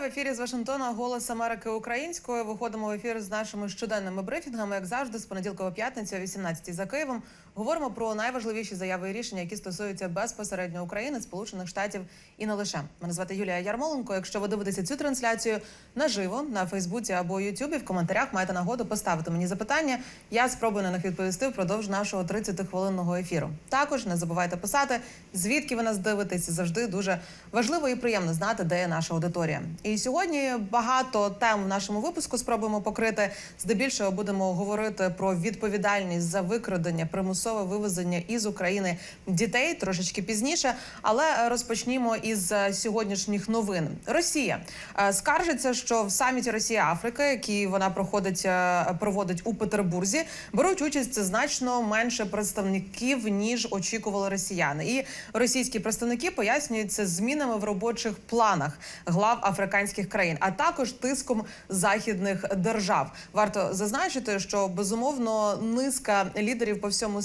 в ефірі з Вашингтона Голос Америки українською. Виходимо в ефір з нашими щоденними брифінгами, як завжди, з понеділка по п'ятницю, о 18 за Києвом. Говоримо про найважливіші заяви і рішення, які стосуються безпосередньо України, Сполучених Штатів і не лише. Мене звати Юлія Ярмоленко. Якщо ви дивитеся цю трансляцію наживо на Фейсбуці або Ютубі, в коментарях маєте нагоду поставити мені запитання. Я спробую на них відповісти впродовж нашого 30-хвилинного ефіру. Також не забувайте писати, звідки ви нас дивитесь. Завжди дуже важливо і приємно знати, де є наша аудиторія. І сьогодні багато тем в нашому випуску спробуємо покрити. Здебільшого будемо говорити про відповідальність за викрадення, примусове вивезення із України дітей трошечки пізніше. Але розпочнімо із е, сьогоднішніх новин. Росія е, скаржиться, що в саміті Росія Африка, який вона проходить е, проводить у Петербурзі, беруть участь значно менше представників ніж очікували росіяни. І російські представники пояснюють це змінами в робочих планах глав африканських країн, а також тиском західних держав. Варто зазначити, що безумовно низка лідерів по всьому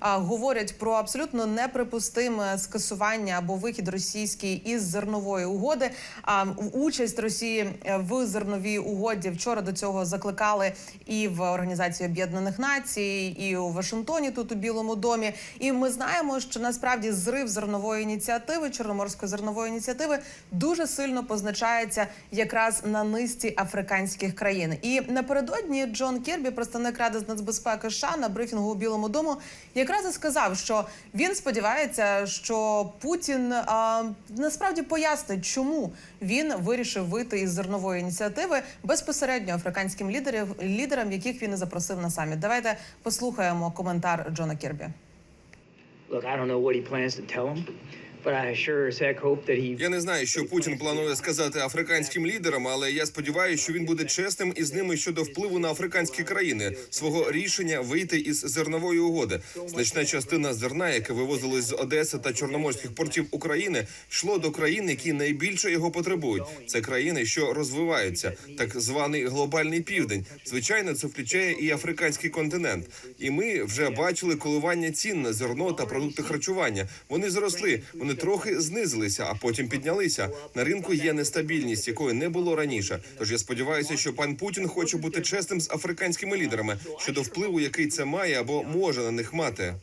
а, говорять про абсолютно неприпустиме скасування або вихід російський із зернової угоди. А участь Росії в зерновій угоді вчора до цього закликали і в Організації Об'єднаних Націй, і у Вашингтоні, тут у Білому домі. І ми знаємо, що насправді зрив зернової ініціативи, чорноморської зернової ініціативи, дуже сильно позначається якраз на низці африканських країн. І напередодні Джон Кірбі, представник ради з нацбезпеки США, на брифінгу у Білому дому, якраз і сказав, що він сподівається, що Путін а, насправді пояснить, чому він вирішив вийти із зернової ініціативи безпосередньо африканським лідерів, лідерам, яких він і запросив на саміт. Давайте послухаємо коментар Джона Кірбі. Look, I don't know what he plans to tell him, Я не знаю, що Путін планує сказати африканським лідерам, але я сподіваюся, що він буде чесним із ними щодо впливу на африканські країни свого рішення вийти із зернової угоди. Значна частина зерна, яке вивозилось з Одеси та чорноморських портів України, йшло до країн, які найбільше його потребують. Це країни, що розвиваються, так званий глобальний південь. Звичайно, це включає і африканський континент. І ми вже бачили коливання цін на зерно та продукти харчування. Вони зросли, вони трохи знизилися, а потім піднялися. На ринку є нестабільність, якої не було раніше. Тож я сподіваюся, що пан Путін хоче бути чесним з африканськими лідерами щодо впливу, який це має або може на них мати.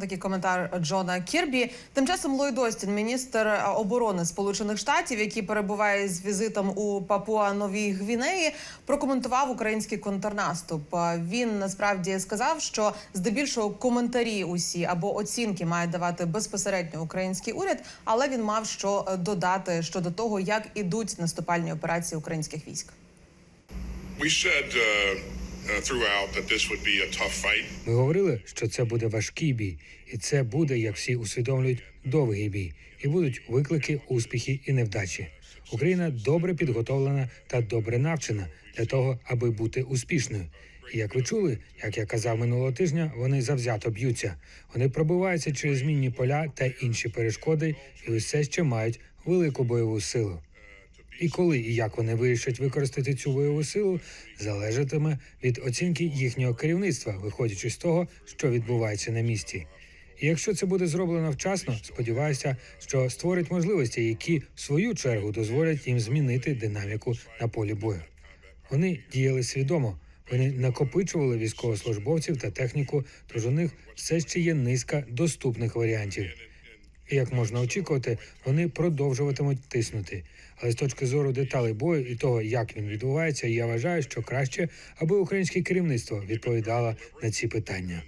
Такий коментар Джона Кірбі. Тим часом Ллойд Остін, міністр оборони Сполучених Штатів, який перебуває з візитом у Папуа Новій Гвінеї, прокоментував український контрнаступ. Він насправді сказав, що здебільшого коментарі усі або оцінки має давати безпосередньо український уряд, але він мав що додати щодо того, як ідуть наступальні операції українських військ. We said uh, uh. Ми говорили, що це буде важкий бій, і це буде, як всі усвідомлюють, довгий бій, і будуть виклики, успіхи і невдачі. Україна добре підготовлена та добре навчена для того, аби бути успішною. І як ви чули, як я казав минулого тижня, вони завзято б'ються. Вони пробиваються через мінні поля та інші перешкоди, і усе ще мають велику бойову силу. І коли і як вони вирішать використати цю бойову силу, залежатиме від оцінки їхнього керівництва, виходячи з того, що відбувається на місці. І якщо це буде зроблено вчасно, сподіваюся, що створить можливості, які в свою чергу дозволять їм змінити динаміку на полі бою. Вони діяли свідомо. Вони накопичували військовослужбовців та техніку, тож у них все ще є низка доступних варіантів. Як можна очікувати, вони продовжуватимуть тиснути. Але з точки зору деталей бою і того, як він відбувається, я вважаю, що краще, аби українське керівництво відповідало на ці питання.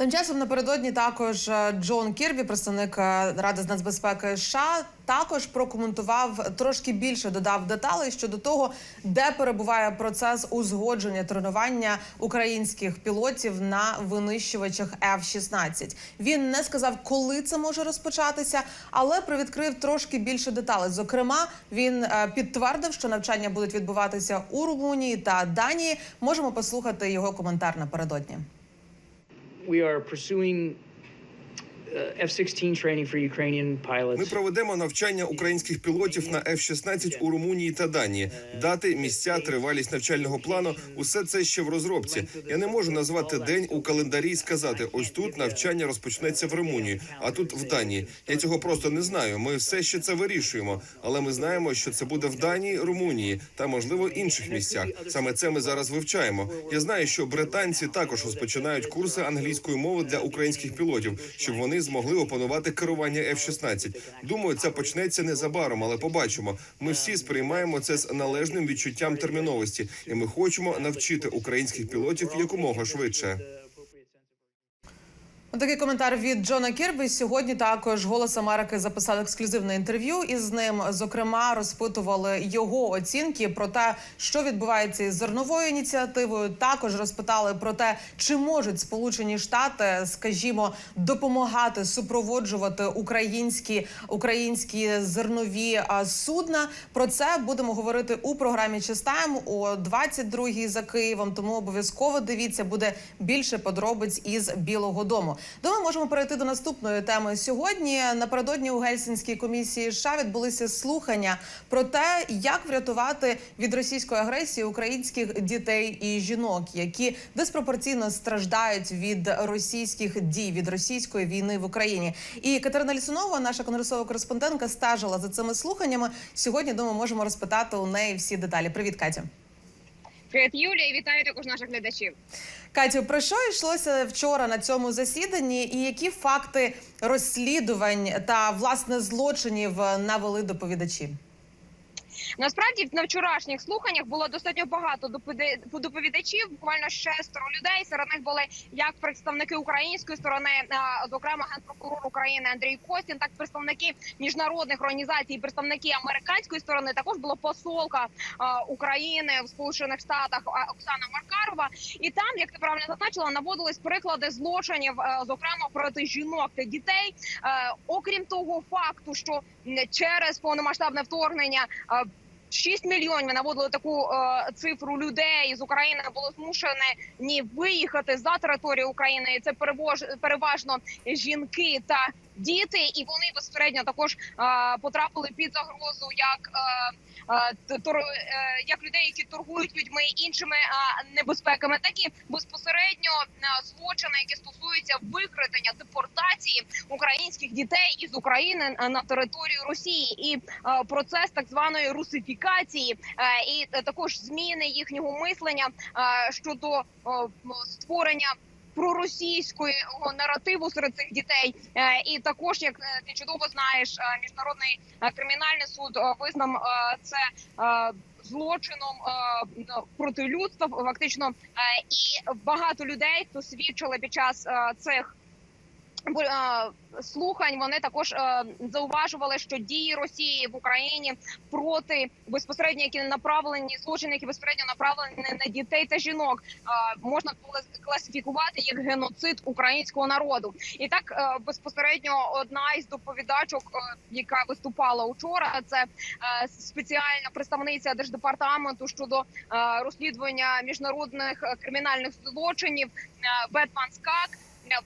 Тим часом напередодні також е, Джон Кірбі, представник е, Ради з нацбезпеки США, також прокоментував трошки більше, додав деталей щодо того, де перебуває процес узгодження тренування українських пілотів на винищувачах F-16. Він не сказав, коли це може розпочатися, але привідкрив трошки більше деталей. Зокрема, він е, підтвердив, що навчання будуть відбуватися у Румунії та Данії. Можемо послухати його коментар напередодні. We are pursuing Ми проведемо навчання українських пілотів на F-16 у Румунії та Данії. Дати, місця, тривалість навчального плану усе це ще в розробці. Я не можу назвати день у календарі і сказати: ось тут навчання розпочнеться в Румунії, а тут в Данії. Я цього просто не знаю. Ми все ще це вирішуємо, але ми знаємо, що це буде в Данії, Румунії та можливо інших місцях. Саме це ми зараз вивчаємо. Я знаю, що британці також розпочинають курси англійської мови для українських пілотів, щоб вони змогли опанувати керування F-16. Думаю, це почнеться незабаром, але побачимо. Ми всі сприймаємо це з належним відчуттям терміновості, і ми хочемо навчити українських пілотів якомога швидше. Такий коментар від Джона Кірбі. Сьогодні також голос Америки записав ексклюзивне інтерв'ю із ним. Зокрема, розпитували його оцінки про те, що відбувається із зерновою ініціативою. Також розпитали про те, чи можуть Сполучені Штати, скажімо, допомагати супроводжувати українські українські зернові судна. Про це будемо говорити у програмі Чистаєм о 22-й за Києвом. Тому обов'язково дивіться, буде більше подробиць із Білого Дому. Думаю, можемо перейти до наступної теми. Сьогодні напередодні у Гельсінській комісії США відбулися слухання про те, як врятувати від російської агресії українських дітей і жінок, які диспропорційно страждають від російських дій від російської війни в Україні. І Катерина Лісунова, наша конгресова кореспондентка, стежила за цими слуханнями. Сьогодні думаю, можемо розпитати у неї всі деталі. Привіт, Катя. Привіт, Юлія, і вітаю також наших глядачів. Катю, про що йшлося вчора на цьому засіданні, і які факти розслідувань та власне злочинів навели доповідачі? Насправді на вчорашніх слуханнях було достатньо багато доповідачів, буквально шестеро людей. Серед них були як представники української сторони, зокрема генпрокурор України Андрій Костін, так і представники міжнародних організацій, представники американської сторони. Також була посолка України в Сполучених Штатах Оксана Маркарова. І там, як ти правильно зазначила, наводились приклади злочинів, зокрема проти жінок та дітей. Окрім того факту, що через повномасштабне вторгнення. Е, 6 мільйонів наводили таку е, цифру людей з України було змушені виїхати за територію України. І це перевож, переважно жінки та діти, і вони безпосередньо також потрапили під загрозу як. Е, е, тор, е, як людей, які торгують людьми іншими небезпеками, так і безпосередньо злочини, які стосуються викрадення депортації українських дітей із України на територію Росії, і процес так званої русифікації, і також зміни їхнього мислення щодо створення. Проросійського наративу серед цих дітей, Е, і також, як е, ти чудово знаєш, е, міжнародний кримінальний суд визнав це злочином ну, проти людства. Фактично, і багато людей, хто свідчили під час цих слухань, вони також е, зауважували, що дії Росії в Україні проти безпосередньо, які направлені злочини, які безпосередньо направлені на дітей та жінок, можна клас- класифікувати як геноцид українського народу. І так е, безпосередньо одна із доповідачок, е, яка виступала учора, це спеціальна представниця держдепартаменту щодо розслідування міжнародних кримінальних злочинів Бетман Скак.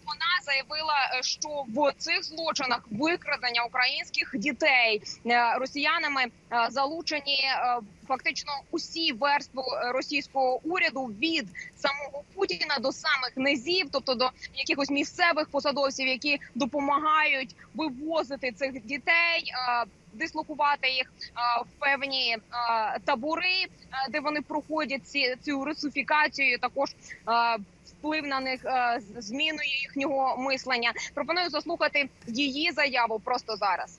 Вона заявила, е, що в цих злочинах викрадення українських дітей е, росіянами е, залучені фактично усі верстви російського уряду від самого Путіна до самих низів, тобто до якихось місцевих посадовців, які допомагають вивозити цих дітей. Дислокувати їх в певні табори, де вони проходять ці цю русифікацію, також вплив на них зміною їхнього мислення. Пропоную заслухати її заяву просто зараз.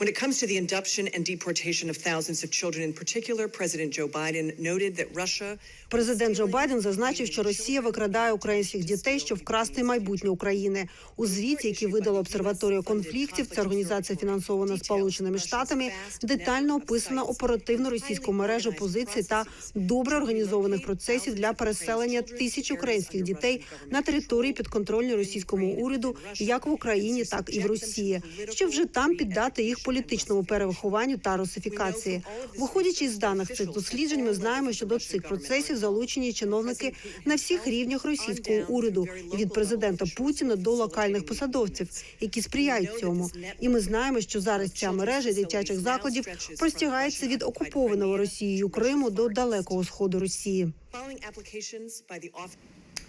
When it comes to the induction and deportation of thousands of children in particular, President Joe Biden noted that Russia Президент Джо Байден зазначив, що Росія викрадає українських дітей, щоб вкрасти майбутнє України. У звіті, який видала обсерваторія конфліктів, ця організація фінансована Сполученими Штатами, детально описана оперативну російську мережу позицій та добре організованих процесів для переселення тисяч українських дітей на території підконтрольні російському уряду, як в Україні, так і в Росії, щоб вже там піддати їх політичному перевихованню та русифікації. Виходячи із даних цих досліджень, ми знаємо, що до цих процесів залучені чиновники на всіх рівнях російського уряду від президента Путіна до локальних посадовців, які сприяють цьому. І ми знаємо, що зараз ця мережа дитячих закладів простягається від окупованого Росією Криму до далекого сходу Росії.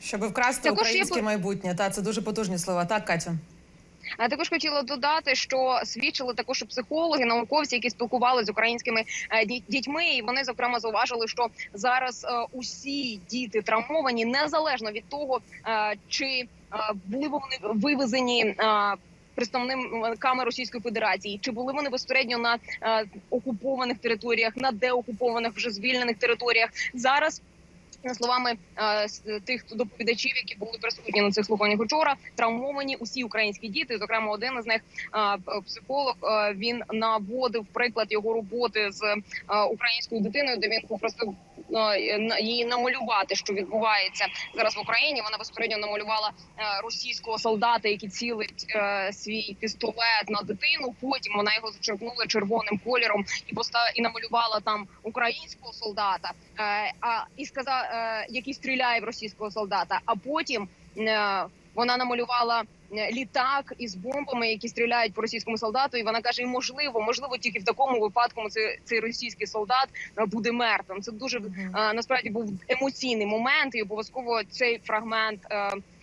Щоби вкрасти Також українське по- майбутнє. Та це дуже потужні слова. Так, Катю. А також хотіла додати, що свідчили також психологи, науковці, які спілкувалися з українськими е, дітьми. І вони зокрема зауважили, що зараз е, усі діти травмовані незалежно від того, е, чи були вони вивезені. Представниками Російської Федерації чи були вони безпосередньо на окупованих територіях, на деокупованих вже звільнених територіях зараз за словами е, с- тих доповідачів, які були присутні на цих слуханнях учора, травмовані усі українські діти. Зокрема, один із них е, психолог. е, він наводив приклад його роботи з е, українською дитиною, де він попросив е, її намалювати, що відбувається зараз в Україні. Вона безпосередньо намалювала е, російського солдата, який цілить е, свій пістолет на дитину. Потім вона його зачерпнула червоним кольором і поста і намалювала там українського солдата. Е, а і сказав, е, який стріляє в російського солдата. А потім е, вона намалювала е, літак із бомбами, які стріляють по російському солдату. І вона каже: і можливо, можливо, тільки в такому випадку цей, цей російський солдат е, буде мертвим. Це дуже е, насправді був емоційний момент, і обов'язково цей фрагмент.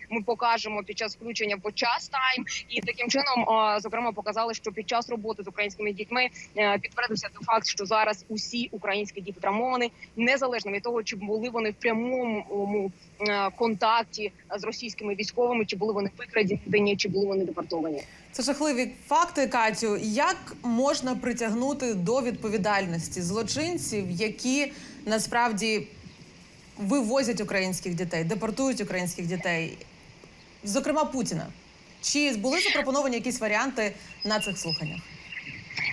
Ми покажемо під час включення по час тайм, і таким чином, зокрема, показали, що під час роботи з українськими дітьми е, підтвердився той факт, що зараз усі українські діти травмовані, незалежно від того, чи були вони в прямому е, контакті з російськими військовими, чи були вони викрадені, чи були вони депортовані. Це жахливі факти, Катю. Як можна притягнути до відповідальності злочинців, які насправді вивозять українських дітей, депортують українських дітей, зокрема Путіна? Чи були запропоновані якісь варіанти на цих слуханнях?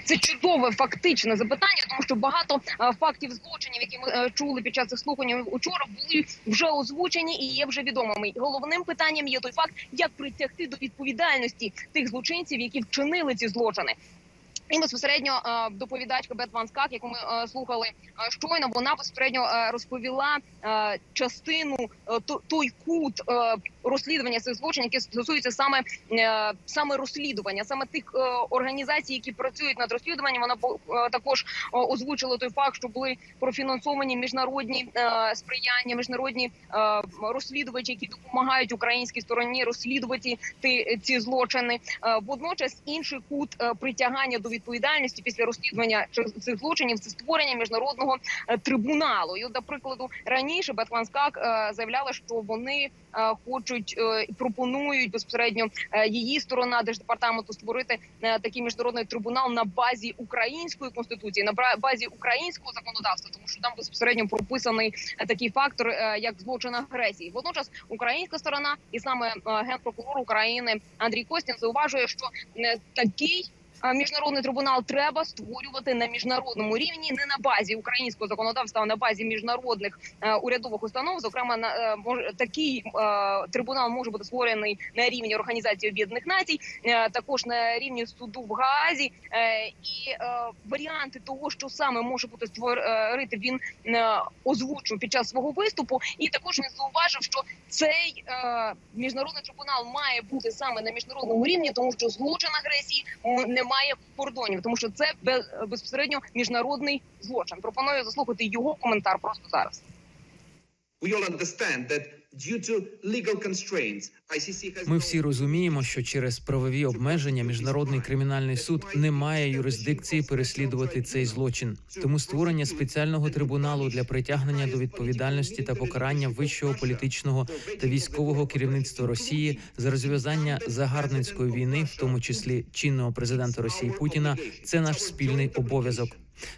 Це чудове фактичне запитання, тому що багато а, фактів злочинів, які ми а, чули під час цих слухань учора, були вже озвучені і є вже відомими. Головним питанням є той факт, як притягти до відповідальності тих злочинців, які вчинили ці злочини. І безпосередньо е, доповідачка Бет яку ми е, слухали е, щойно, вона безпосередньо розповіла частину то- той кут розслідування цих злочинів, які стосуються саме саме розслідування, саме тих організацій, які працюють над розслідуванням. Вона також озвучила той факт, що були профінансовані міжнародні сприяння, міжнародні розслідувачі, які допомагають українській стороні розслідувати ці злочини. Водночас інший кут притягання до відповідальності після розслідування цих- злочинів це створення міжнародного е, трибуналу. І, от, до раніше Бетлан Скак е, заявляла, що вони е, хочуть і пропонують безпосередньо її сторона держдепартаменту створити такий міжнародний трибунал на базі української конституції, на базі українського законодавства, тому що там безпосередньо прописаний такий фактор, як злочин агресії. Водночас українська сторона і саме генпрокурор України Андрій Костін зауважує, що такий. Міжнародний трибунал треба створювати на міжнародному рівні, не на базі українського законодавства, а на базі міжнародних е, урядових установ. Зокрема, на е, такий е, трибунал може бути створений на рівні Організації Об'єднаних Націй, також на рівні суду в Гаазі. І варіанти того, що саме може бути створити, він озвучив під час свого виступу. І також він зауважив, що цей міжнародний трибунал має бути саме на міжнародному рівні, тому що злочин агресії не має кордонів, тому що це безпосередньо міжнародний злочин. Пропоную заслухати його коментар просто зараз. Ми всі розуміємо, що через правові обмеження міжнародний кримінальний суд не має юрисдикції переслідувати цей злочин. Тому створення спеціального трибуналу для притягнення до відповідальності та покарання вищого політичного та військового керівництва Росії за розв'язання загарбницької війни, в тому числі чинного президента Росії Путіна, це наш спільний обов'язок.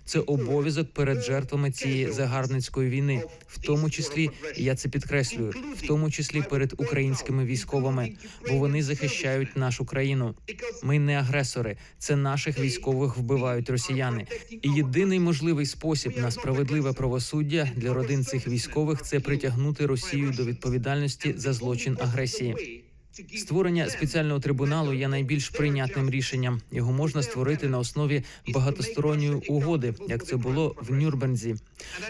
Це обов'язок перед жертвами цієї загарбницької війни, в тому числі я це підкреслюю, в тому числі перед українськими військовими, бо вони захищають нашу країну. Ми не агресори, це наших військових вбивають росіяни. І єдиний можливий спосіб на справедливе правосуддя для родин цих військових це притягнути Росію до відповідальності за злочин агресії. Створення спеціального трибуналу є найбільш прийнятним рішенням. Його можна створити на основі багатосторонньої угоди, як це було в Нюрнберзі.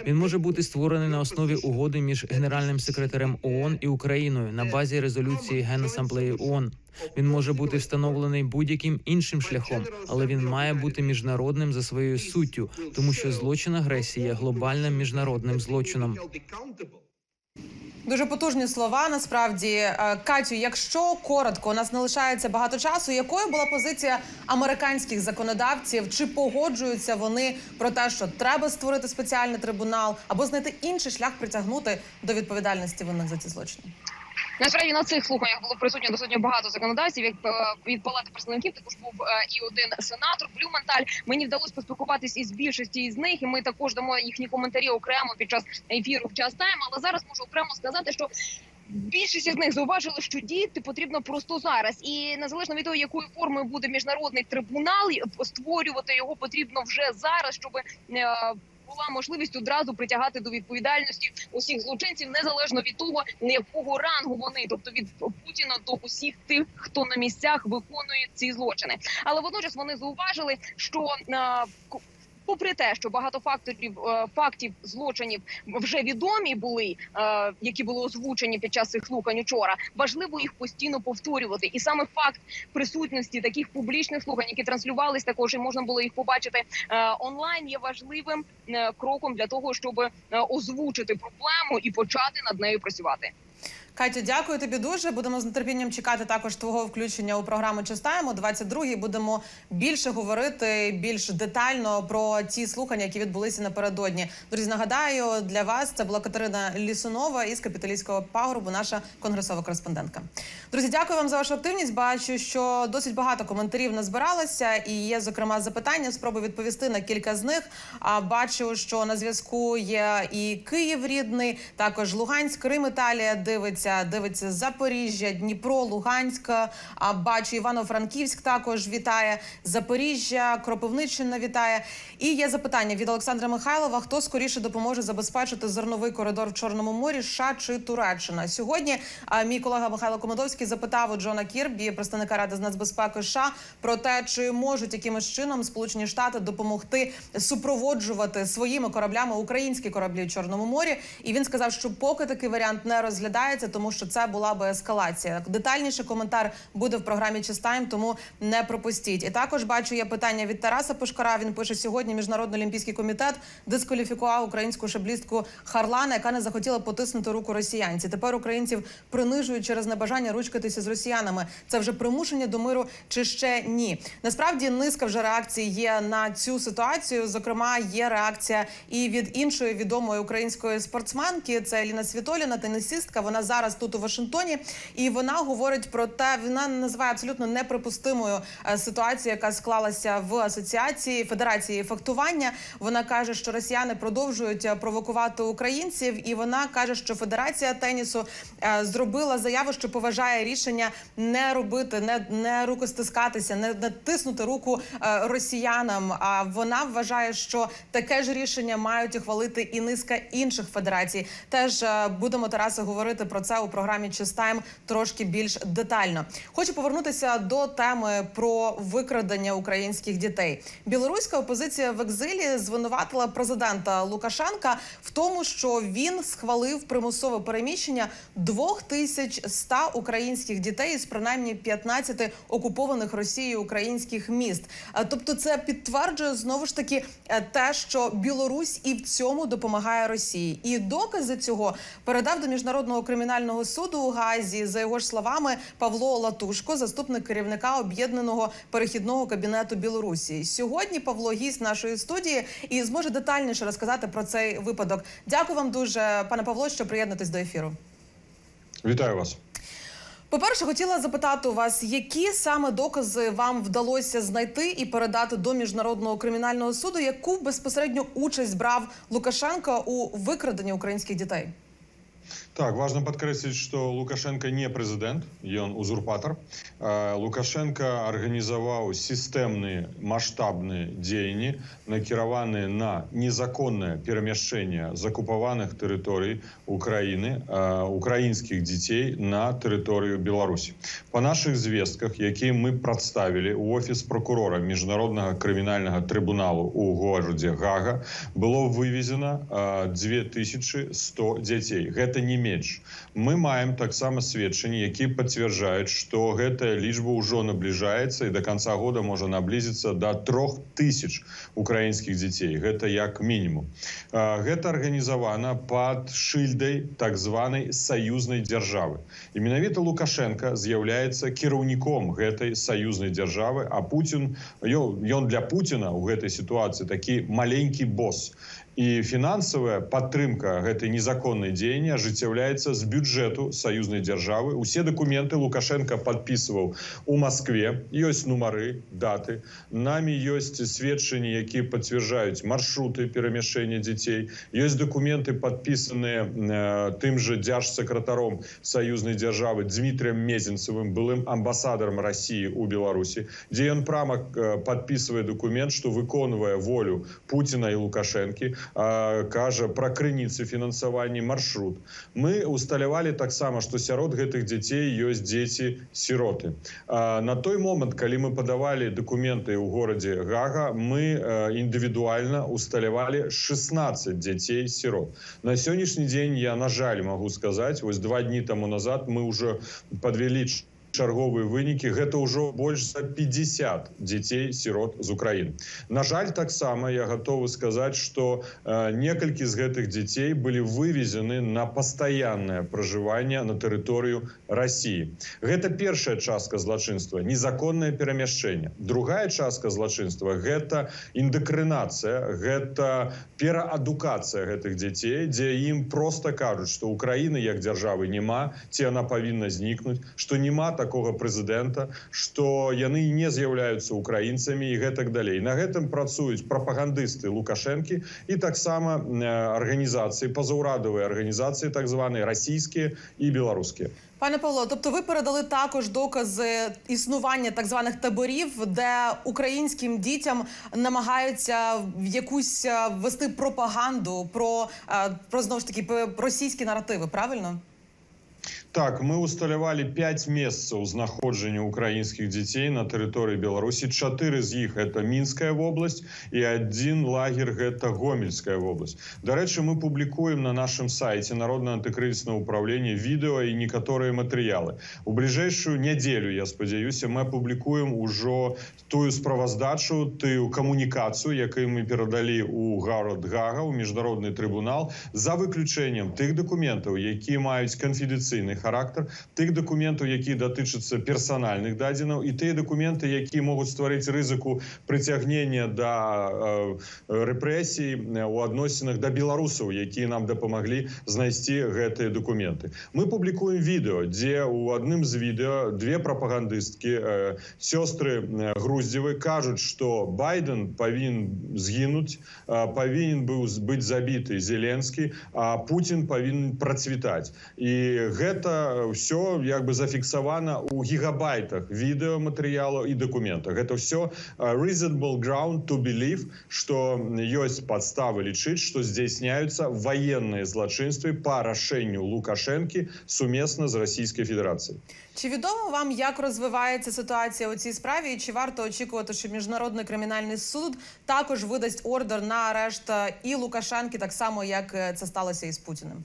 Він може бути створений на основі угоди між генеральним секретарем ООН і Україною на базі резолюції Генасамблеї ООН. Він може бути встановлений будь-яким іншим шляхом, але він має бути міжнародним за своєю суттю, тому що злочин агресії є глобальним міжнародним злочином. Дуже потужні слова. Насправді, Е, Катю, якщо коротко, у нас не лишається багато часу. Якою була позиція американських законодавців? Чи погоджуються вони про те, що треба створити спеціальний трибунал або знайти інший шлях притягнути до відповідальності винних за ці злочини? Насправді на цих слуханнях було присутньо достатньо багато законодавців. Як е, від палати представників також був е, і один сенатор Блюменталь. Мені вдалося поспілкуватись із більшості із них, і ми також дамо їхні коментарі окремо під час ефіру в час тайм. Але зараз можу окремо сказати, що. Більшість із них зауважили, що діяти потрібно просто зараз, і незалежно від того, якою формою буде міжнародний трибунал, створювати його потрібно вже зараз, щоб е, була можливість одразу притягати до відповідальності усіх злочинців, незалежно від того, якого рангу вони, тобто від Путіна до усіх тих, хто на місцях виконує ці злочини. Але водночас вони зауважили, що е, Попри те, що багато факторів е, фактів злочинів вже відомі були, е, які були озвучені під час цих слухань учора, важливо їх постійно повторювати. І саме факт присутності таких публічних слухань, які транслювались також, і можна було їх побачити е, онлайн, є важливим кроком для того, щоб озвучити проблему і почати над нею працювати. Катю, дякую тобі дуже. Будемо з нетерпінням чекати також твого включення у програму Чистаємо 22-й. Будемо більше говорити більш детально про ті слухання, які відбулися напередодні. Друзі, нагадаю для вас це була Катерина Лісунова із капіталійського пагорбу, наша конгресова кореспондентка. Друзі, дякую вам за вашу активність. Бачу, що досить багато коментарів назбиралося, і є зокрема запитання. Спробую відповісти на кілька з них. А бачу, що на зв'язку є і Київ рідний, також Луганськ, Крим, Італія дивиться, дивиться Запоріжжя, Дніпро, Луганськ. А бачу Івано-Франківськ також вітає Запоріжжя, Кропивниччина вітає. І є запитання від Олександра Михайлова: хто скоріше допоможе забезпечити зерновий коридор в Чорному морі, США чи Туреччина? Сьогодні а, мій колега Михайло Комодовський запитав у Джона Кірбі, представника ради з нацбезпеки США, про те, чи можуть якимось чином Сполучені Штати допомогти супроводжувати своїми кораблями українські кораблі в Чорному морі. І він сказав, що поки такий варіант не розглядається, тому що це була би ескалація. Детальніше коментар буде в програмі Чистайм, тому не пропустіть. І також бачу є питання від Тараса Пушкара. Він пише сьогодні. Міжнародний олімпійський комітет дискваліфікував українську шаблістку Харлана, яка не захотіла потиснути руку росіянці. Тепер українців принижують через небажання ручкатися з росіянами. Це вже примушення до миру чи ще ні? Насправді низка вже реакцій є на цю ситуацію. Зокрема, є реакція і від іншої відомої української спортсменки. Це Ліна Світоліна, тенісистка. Вона зараз тут у Вашингтоні, і вона говорить про те, вона називає абсолютно неприпустимою е, ситуацію, яка склалася в асоціації Федерації фехтування. Вона каже, що росіяни продовжують е, провокувати українців, і вона каже, що Федерація тенісу е, зробила заяву, що поважає рішення не робити, не, не рукостискатися, не, не тиснути руку росіянам. А вона вважає, що таке ж рішення мають ухвалити і низка інших федерацій. Теж будемо Тарасе говорити про це у програмі Чистайм трошки більш детально. Хочу повернутися до теми про викрадення українських дітей. Білоруська опозиція в екзилі звинуватила президента Лукашенка в тому, що він схвалив примусове переміщення 2100 українських дітей із принаймні 15 окупованих Росією українських міст. Е, Тобто, це підтверджує знову ж таки е, те, що Білорусь і в цьому допомагає Росії. І докази цього передав до міжнародного кримінального суду у Газі. За його ж словами, Павло Латушко, заступник керівника об'єднаного перехідного кабінету Білорусі. Сьогодні Павло гість нашої студії і зможе детальніше розказати про цей випадок. Дякую вам дуже, пане Павло, що приєднатись до ефіру. Вітаю вас. По-перше, хотіла запитати у вас, які саме докази вам вдалося знайти і передати до міжнародного кримінального суду, яку безпосередньо участь брав Лукашенко у викраденні українських дітей? Так, важно подкрэсліць, што Лукашенко не прэзідэнт, ён узурпатар. Э, Лукашенко арганізаваў сістэмныя маштабныя дзеянні, накіраваныя на незаконнае перамяшчэнне закупаваных тэрыторый Украіны, э, украінскіх дзяцей на тэрыторыю Беларусі. Па нашых звестках, якія мы прадставілі ў офіс прокурора міжнароднага крымінальнага трыбуналу ў горадзе Гага, было вывезена э, 2100 дзяцей. Гэта не менш. Мы маем таксама сведчанні, якія пацвярджаюць, што гэтая лічба ўжо набліжаецца і до конца года можа наблізіцца да трох тысяч украінскіх дзяцей. Гэта як мінімум. Э, Гэта арганізавана пад шыльдай так званай саюзнай дзяржавы. І менавіта Лукашенко з'яўляецца кіраўніком гэтай саюзнай дзяржавы, а Путін ён, ён для Путіна ў гэтай сітуацыі такі маленькі босс. І фінансавая падтрымка гэтай незаконнай дзеяння ажыццяўляецца з бюджэту саюзнай дзяржавы. Усе дакументы Лукашенко падпісваў у Маскве. Ёсць нумары, даты. Намі ёсць сведчанні, якія пацвярджаюць маршруты перамяшчэння дзяцей. Ёсць дакументы падпісаныя э, тым жа дзяржсакратаром саюзнай дзяржавы Дмітрыем Мезенцевым, былым амбасадарам Расіі ў Беларусі, дзе ён прама э, падпісвае дакумент, што выконвае волю Пуціна і Лукашэнкі, а, кажа пра крыніцы фінансавання маршрут мы усталявалі таксама што сярод гэтых дзяцей ёсць дзеці сіроты а, на той момант калі мы падавалі дакументы ў горадзе гага мы а, індывідуальна усталявалі 16 дзяцей сірот на сённяшні дзень я на жаль магу сказаць вось два дні таму назад мы ўжо подвялі чарговыя вынікі гэта ўжо больш за 50 дзяцей сірот з Украіны На жаль таксама я гатовы сказаць што э, некалькі з гэтых дзяцей былі вывезены на пастаяннае пражыванне на тэрыторыю Расіі гэта першая частка злачынства незаконнае перамяшчэнне другая частка злачынства гэта індэкрынацыя гэта пераадукацыя гэтых дзяцей дзе ім просто кажуць што Украіны як дзяржавы няма ці она павінна знікнуць што няма такога прэзідэнта што яны не з'яўляюцца украінцамі і гэтак далей на гэтым працуюць прапагандысты лукашэнкі і таксама арганізацыі пазаўрадавыя арганізацыі так званыя расійскія і беларускія Пане Павло, тобто ви передали також докази існування так званих таборів, де українським дітям намагаються в якусь е, вести пропаганду про, е, про знову ж таки про російські наративи, правильно? Так, мы усталявалі 5 месяцаў знаходжання украінскіх дзяцей на тэрыторыі Беларусі. Чатыры з іх это мінская вобласць і адзін лагер гэта гомельская вобласць. Дарэчы, мы публікуем на нашым сайце народна антыкрызіснага ўправлення відэо і некаторыя матэрыялы. У бліжэйшую нядзелю я спадзяюся, мы апублікуем ужо тую справаздачу, тую камунікацыю, якую мы перадалі ў гарод Гага ў міжнародны трыбунал за выключэннем тых дакументаў, якія маюць канфідыцыйны характар тых дакументаў якія датычацца персанальных дадзенаў і тыя дакументы якія могуць стварыць рызыку прыцягнення да э, рэпрэсій у адносінах да беларусаў якія нам дапамаглі знайсці гэтыя дакументы. Мы публікуем відэо дзе у адным з відэо две прапагандысткі э, сёстры груздзевы кажуць што байден павінен згінуць э, павінен быў быць забіты зеленскі а Путін павінен працвітаць. І гэта ўсё як бы зафіксавана у гігабайтах відэаматэрыялу і дакументах гэта ўсё reasonable ground to believe што ёсць падставы лічыць што здзяйсняюцца военные злачынствы па рашэнню лукашэнкі сумесна з расійскай федэрацыяй Чи відомо вам, як розвивається ситуація у цій справі? І чи варто очікувати, що міжнародний кримінальний суд також видасть ордер на арешт і Лукашенки, так само як е, це сталося із Путіним?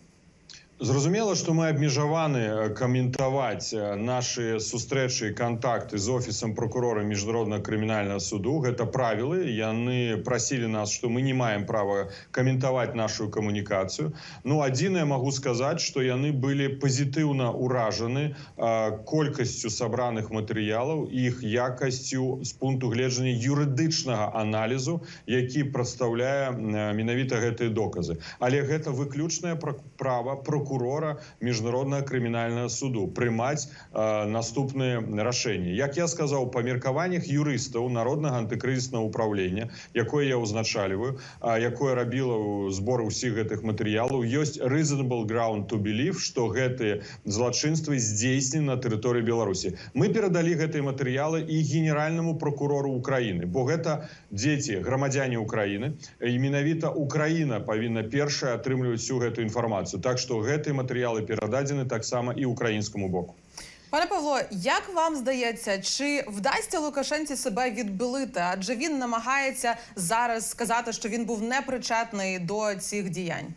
Зразумела, што мы абмежаваны каментаваць наши сустрэчы і кантакты з офісам прокурора міжнароднага крымінальнага суду. Гэта правілы яны прасілі нас што мы не маем права каментаваць нашу камунікацыю. Ну адзінае магу сказаць што яны былі пазітыўна ўражаны колькасцю сабраных матэрыялаў іх якасцю з пункту гледжання юрыдычнага аналізу які прадстаўляе менавіта гэтыя доказы. Але гэта выключнае права прокурора прокурора міжнародного кримінального суду приймати е, наступне рішення. Як я сказав, по міркуваннях юристів народного антикризисного управління, якое я узначалюю, а якое робило збор усіх гэтых матэрыялаў, ёсць reasonable ground to believe, што гэтыя злачынствы здзейснены на тэрыторыі Беларусі. Мы перадалі гэтыя матэрыялы і генеральнаму прокурору Украіны, бо гэта дзеці грамадзяне Украіны і менавіта Украіна павінна першая атрымліваць всю гэту інфармацыю. Так што гэтыя матэрыялы перададзены таксама і украінскаму боку. Пане Павло, як вам здається, чи вдасться Лукашенці себе відбілити? Адже він намагається зараз сказати, що він був непричетний до цих діянь.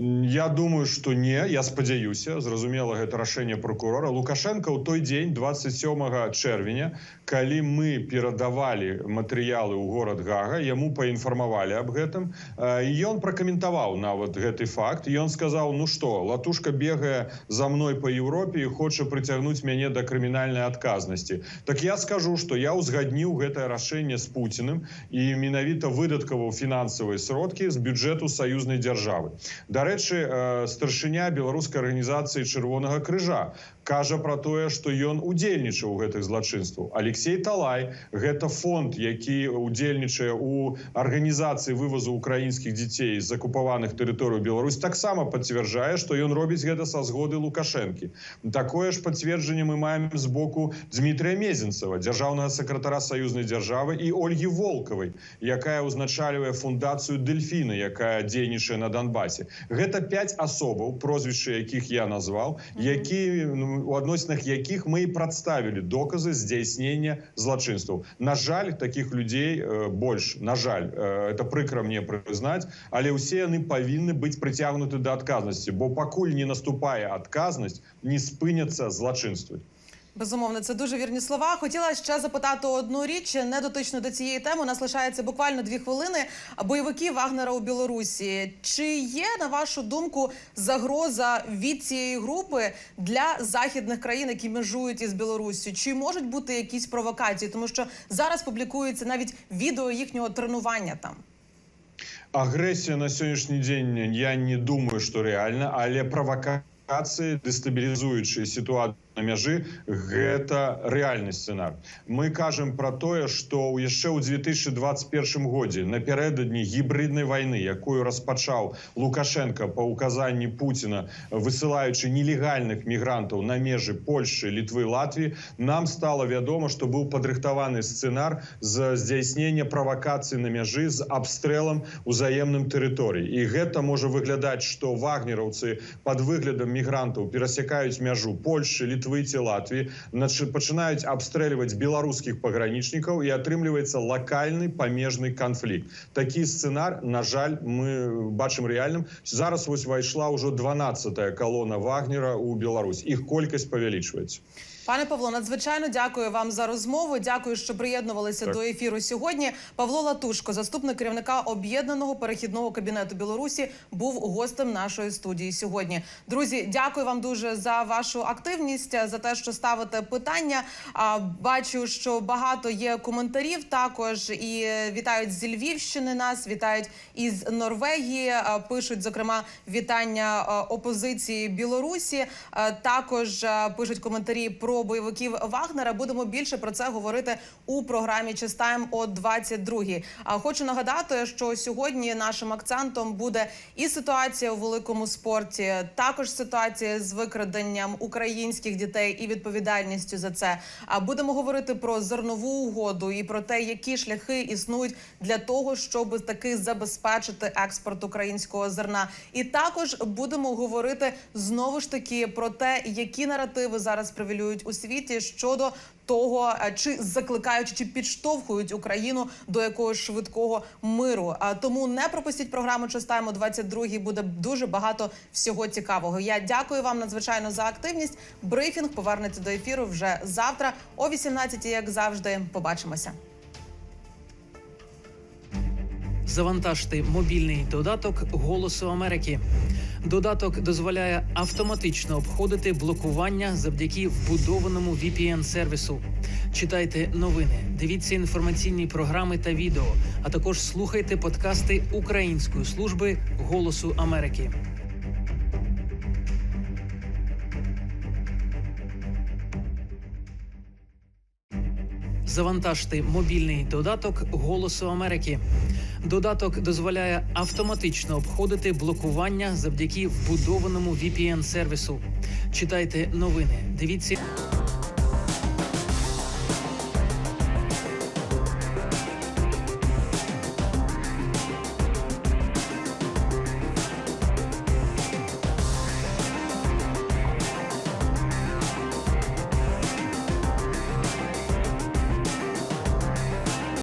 Я думаю, што не я спадзяюся зразумела гэта рашэнне прокурора лукашенко ў той дзень 27 чэрвеня калі мы перадавалі матэрыялы ў горад гага яму паінфармавалі аб гэтым э, і ён пракаментаваў нават гэты факт ён сказаў ну што латушка бегае за мной по Еўропе і хоча прыцягнуць мяне да крымінальнай адказнасці так я скажу што я ўзгадніў гэтае рашэнне з Пуціным і менавіта выдаткаваў фінансавыя сродкі з бюджэту саюзнай дзяржавы Дарэчы э, старшыня беларускай арганізацыі чырвонага крыжа Кажа пра тое што ён удзельнічаў у гэтых злачынстваў Алексей талай гэта фонд які удзельнічае у арганізацыі вывозу украінскіх дзяцей з акупаваных тэрыторый Беларусь таксама пацвярджае што ён робіць гэта са згоды лукашэнкі. Такое ж пацверджанне мы маем з боку Дмітрия мезенцева дзяржаўнага сакратара саюзнай дзяржавы і Ольгі волкавай якая ўзначальвае фундацыю дельфіна якая дзейнічае на Донбасе гэта пять асобаў прозвішча якіх я назваў які ну, у адносінах якіх мы і прадставілі доказы здзяйснення злачынстваў на жаль таких людзей э, больш на жаль э, это прыкра мне прызнаць але ўсе яны павінны быць прыцягнуты да адказнасці бо пакуль не наступае адказнасць не спыняцца злачынствы Безумовно, це дуже вірні слова. Хотіла ще запитати одну річ, не дотично до цієї теми. У нас лишається буквально дві хвилини. Бойовики Вагнера у Білорусі. Чи є на вашу думку загроза від цієї групи для західних країн, які межують із Білоруссю? Чи можуть бути якісь провокації? Тому що зараз публікується навіть відео їхнього тренування там. агрэсія на сённяшні дзень я не думаю што рэальна але правакацыі дэстабілізуючыя сітуацыю На мяжы гэта рэальны сцэнар. Мы кажам пра тое што ў яшчэ ў 2021 годзе напярэдадні гібриднай вайны якую распачаў лукашенко па указанні Пуціна высылаючы нелегальных мігрантаў на межы Польшы літвы Латвіі нам стало вядома што быў падрыхтаваны сцэнар з здзяйснення правакацыі на мяжы з абстрэлам узаемным тэрыторый і гэта можа выглядаць што вагнераўцы под выглядам мігрантаў перасякаюць мяжу Польшы літвы Літвы ці Латвіі начы пачынаюць абстрэльваць беларускіх пагранічнікаў і атрымліваецца лакальны памежны канфлікт. Такі сцэнар, на жаль, мы бачым рэальным. Зараз вось вайшла ўжо 12 калона Вагнера ў Беларусь. Іх колькасць павялічваецца. Пане Павло, надзвичайно дякую вам за розмову. Дякую, що приєднувалися Так. до ефіру сьогодні. Павло Латушко, заступник керівника об'єднаного перехідного кабінету Білорусі, був гостем нашої студії сьогодні. Друзі, дякую вам дуже за вашу активність, за те, що ставите питання. Бачу, що багато є коментарів. Також і вітають зі Львівщини нас, вітають із Норвегії. Пишуть зокрема вітання опозиції Білорусі. Також пишуть коментарі про бойовиків Вагнера. Будемо більше про це говорити у програмі Чистайм о 22-й. А хочу нагадати, що сьогодні нашим акцентом буде і ситуація у великому спорті, також ситуація з викраденням українських дітей і відповідальністю за це. А будемо говорити про зернову угоду і про те, які шляхи існують для того, щоб таки забезпечити експорт українського зерна. І також будемо говорити знову ж таки про те, які наративи зараз привілюють у світі щодо того, е, чи закликають, чи підштовхують Україну до якогось швидкого миру. А тому не пропустіть програму «Чистаємо 22-й», Буде дуже багато всього цікавого. Я дякую вам надзвичайно за активність. Брифінг повернеться до ефіру вже завтра о 18-й, як завжди. Побачимося завантажте мобільний додаток Голосу Америки. Додаток дозволяє автоматично обходити блокування завдяки вбудованому vpn сервісу Читайте новини, дивіться інформаційні програми та відео, а також слухайте подкасти Української служби Голосу Америки. Завантажте мобільний додаток Голосу Америки. Додаток дозволяє автоматично обходити блокування завдяки вбудованому VPN сервісу. Читайте новини, дивіться.